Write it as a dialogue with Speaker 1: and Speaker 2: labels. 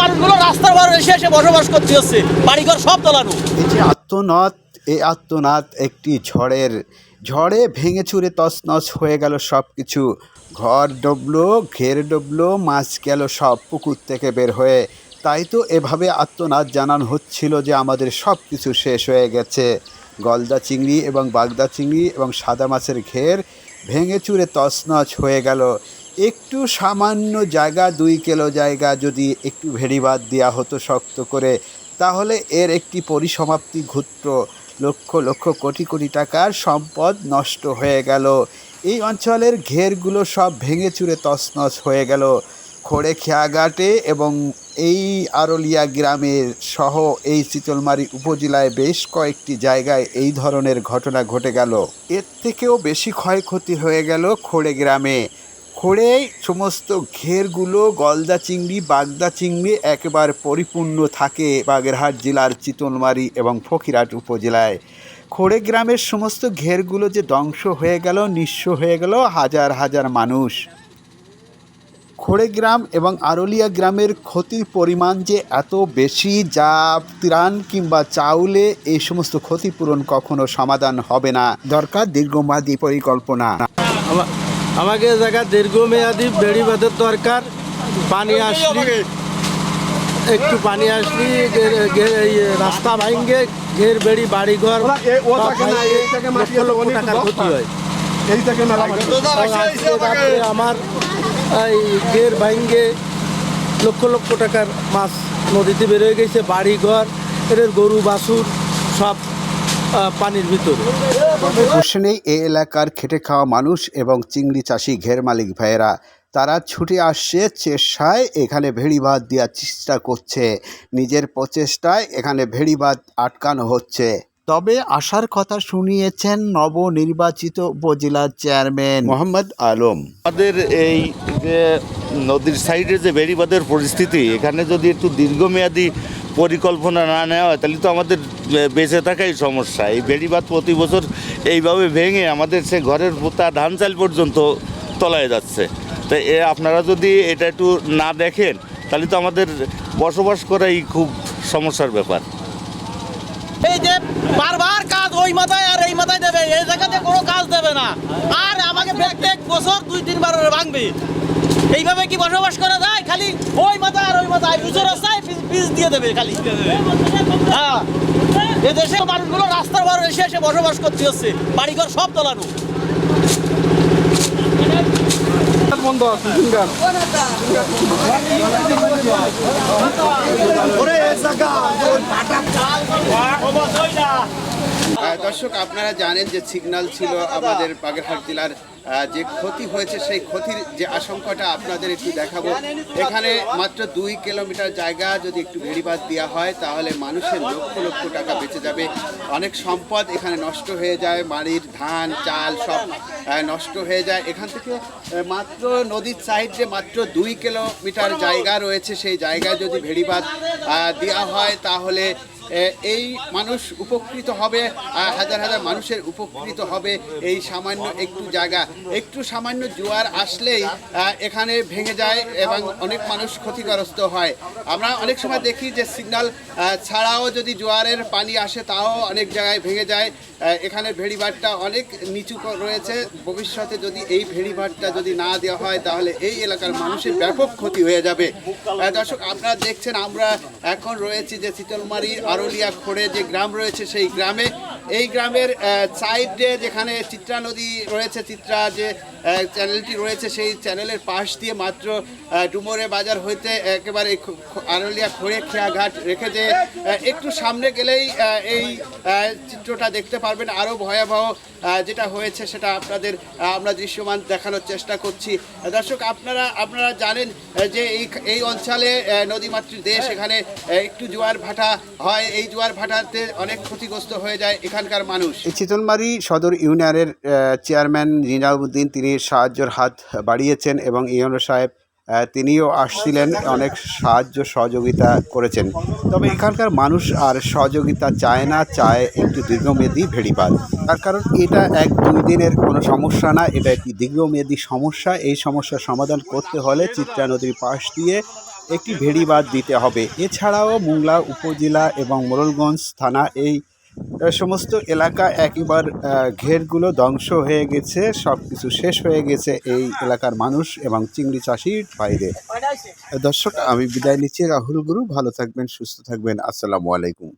Speaker 1: মানুষগুলো রাস্তার বার এসে এসে বসবাস করতে হচ্ছে। বাড়িঘর সব তোলানো
Speaker 2: এই যে আত্মনাদ এই আত্মনাদ একটি ঝড়ের ঝড়ে ভেঙে চুরে তছনছ হয়ে গেল সব কিছু ঘর ডুবলো, ঘের ডুবলো, মাছ গেল সব পুকুর থেকে বের হয়ে। তাই তো এভাবে আত্মনাদ জানানো হচ্ছিল যে আমাদের সব কিছু শেষ হয়ে গেছে। গলদা চিংড়ি এবং বাগদা চিংড়ি এবং সাদা মাছের ঘের ভেঙে চুরে তছনছ হয়ে গেল। একটু সামান্য জায়গা, দুই কিলো জায়গা যদি একটু ভেড়িবাদ দেওয়া হতো শক্ত করে, তাহলে এর একটি পরিসমাপ্তি ঘুত্র লক্ষ লক্ষ কোটি কোটি টাকার সম্পদ নষ্ট হয়ে গেল। এই অঞ্চলের ঘেরগুলো সব ভেঙে চুরে তছনছ হয়ে গেল। খোড়ে খেয়াঘাটে এবং এই আরলিয়া গ্রামের সহ এই চিতলমারি উপজেলায় বেশ কয়েকটি জায়গায় এই ধরনের ঘটনা ঘটে গেল। এর থেকেও বেশি ক্ষয়ক্ষতি হয়ে গেল খোড়ে গ্রামে। খড়ে সমস্ত ঘেরগুলো গলদা চিংড়ি, বাগদা চিংড়ি একেবারে পরিপূর্ণ থাকে বাগেরহাট জেলার চিতলমারি এবং ফকিরহাট উপজেলায়। খড়ে গ্রামের সমস্ত ঘেরগুলো যে ধ্বংস হয়ে গেল, নিঃস্ব হয়ে গেল হাজার হাজার মানুষ। খড়ে গ্রাম এবং আরলিয়া গ্রামের ক্ষতির পরিমাণ যে এত বেশি, যা ত্রাণ কিংবা চাউলে এই সমস্ত ক্ষতিপূরণ কখনো সমাধান হবে না। দরকার দীর্ঘমেয়াদী পরিকল্পনা।
Speaker 3: আমাকে জায়গা দীর্ঘমেয়াদী বেড়ি বাঁধের দরকার। পানি আসলি একটু পানি আসলি রাস্তা ভাঙ্গে ঘের বেড়ি বাড়ি ঘর লক্ষ লক্ষ টাকার ক্ষতি হয়। আমার এই ঘের ভাঙ্গে লক্ষ লক্ষ টাকার মাছ নদীতে বেরোয় গেছে বাড়ি ঘর এদের গরু বাছুর সব পানির ভিতরে।
Speaker 2: হোসেনেই এ এলাকার খেটে খাওয়া মানুষ এবং চিংড়ি চাষি ঘের মালিক ভাইয়েরা তারা ছুটে আসছে চেষ্টায় এখানে ভেড়িবাদ দেওয়ার চেষ্টা করছে। নিজের প্রচেষ্টায় এখানে ভেড়িবাদ আটকানো হচ্ছে। তবে আসার কথা শুনিয়েছেন নবনির্বাচিত উপজেলার চেয়ারম্যান। মোহাম্মদ আলম।
Speaker 4: আমাদের এই যে নদীর সাইডে যে বেড়িবাঁধের পরিস্থিতি এখানে যদি একটু দীর্ঘমেয়াদী পরিকল্পনা না নেওয়া হয় তাহলে তো আমাদের বেঁচে থাকাই সমস্যা। এই বেড়িবাঁধ প্রতি বছর এইভাবে ভেঙে আমাদের সে ঘরের পোতা ধান চাল পর্যন্ত তলায় যাচ্ছে। তো এ, আপনারা যদি এটা একটু না দেখেন, তাহলে তো আমাদের বসবাস করাই খুব সমস্যার ব্যাপার।
Speaker 1: এই যে বারবার কাজ ওই মাথায় আর এই মাথায় দেবে, এই জায়গাতে কোনো কাজ দেবে না। আর আমাকে প্রত্যেক বছর দুই তিনবার ভাঙবে। এইভাবে কি বসবাস করা যায়? খালি ওই মাথায় আর ওই মাথায়। উঁচু রাস্তায় পিচ দিয়ে দেবে খালি। হ্যাঁ। এ দেশের মানুষগুলো রাস্তার বার এসে এসে বসবাস করতে হচ্ছে। বাড়িঘর সব তোলানো
Speaker 2: আহ, দর্শক আপনারা জানেন যে সিগন্যাল ছিল আমাদের বাগেরহাট জেলার যে ক্ষতি হয়েছে, সেই ক্ষতির যে আশঙ্কাটা আপনাদের একটু দেখাবো। এখানে মাত্র দুই কিলোমিটার জায়গা যদি একটু ভেড়িবাদ দেওয়া হয়, তাহলে মানুষের লক্ষ লক্ষ টাকা বেঁচে যাবে। অনেক সম্পদ এখানে নষ্ট হয়ে যায়, বাড়ির ধান, চাল সব নষ্ট হয়ে যায়। এখান থেকে মাত্র নদীর সাইডে মাত্র দুই কিলোমিটার জায়গা রয়েছে, সেই জায়গায় যদি ভেড়িবাদ দেওয়া হয়, তাহলে এই মানুষ উপকৃত হবে হাজার হাজার মানুষের উপকৃত হবে এই সামান্য একটু জায়গা। একটু সামান্য জোয়ার আসলেই এখানে ভেঙে যায় এবং অনেক মানুষ ক্ষতিগ্রস্ত হয়। আমরা অনেক সময় দেখি যে সিগন্যাল ছাড়াও যদি জোয়ারের পানি আসে, তাও অনেক জায়গায় ভেঙে যায়। এখানে ভেড়িভাটটা অনেক নিচু রয়েছে। ভবিষ্যতে যদি এই ভেড়িভাটটা যদি না দেওয়া হয়, তাহলে এই এলাকার মানুষের ব্যাপক ক্ষতি হয়ে যাবে। দর্শক, আপনারা দেখছেন, আমরা এখন রয়েছি যে শীতলমারি আরলিয়া খোড়ে যে গ্রাম রয়েছে, সেই গ্রামে এই গ্রামের সাইডে যেখানে চিত্রা নদী রয়েছে, চিত্রা যে চ্যানেলটি রয়েছে, সেই চ্যানেলের পাশ দিয়ে মাত্র ডুমরে বাজার হইতে একেবারে আরলিয়া খোড়ে খেয়াঘাট রেখে যে একটু সামনে গেলেই এই চিত্রটা দেখতে পারবেন। আরও ভয়াবহ যেটা হয়েছে সেটা আপনাদের আমরা দৃশ্যমান দেখানোর চেষ্টা করছি। দর্শক, আপনারা আপনারা জানেন যে এই এই অঞ্চলে নদীমাতৃ দেশ এখানে একটু জোয়ার ভাটা হয়। এই জোয়ার ভাটাতে অনেক ক্ষতিগ্রস্ত হয়ে যায়। এখানকার মানুষ। চিতলমারি সদর ইউনিয়নের চেয়ারম্যান জিনাউদ্দিন তিনি সাহায্যের হাত বাড়িয়েছেন এবং ইউনো সাহেব তিনিও আসছিলেন, অনেক সাহায্য সহযোগিতা করেছেন। তবে এখানকার মানুষ আর সহযোগিতা চায় না, চায় একটু দীর্ঘমেয়াদী ভেড়িবাদ তার কারণ এটা এক দুই দিনের কোনো সমস্যা না, এটা একটি দীর্ঘমেয়াদী সমস্যা। এই সমস্যার সমাধান করতে হলে চিত্রা নদীর পাশ দিয়ে একটি ভেড়িবাঁধ দিতে হবে। এছাড়াও মোংলা উপজেলা এবং মোরলগঞ্জ থানা এই সমস্ত এলাকা একবার আহ, ঘেরগুলো ধ্বংস হয়ে গেছে সব কিছু শেষ হয়ে গেছে এই এলাকার মানুষ এবং চিংড়ি চাষির বাইরে। দর্শক আমি বিদায় নিচ্ছি রাহুল গুরু ভালো থাকবেন সুস্থ থাকবেন আসসালামু আলাইকুম।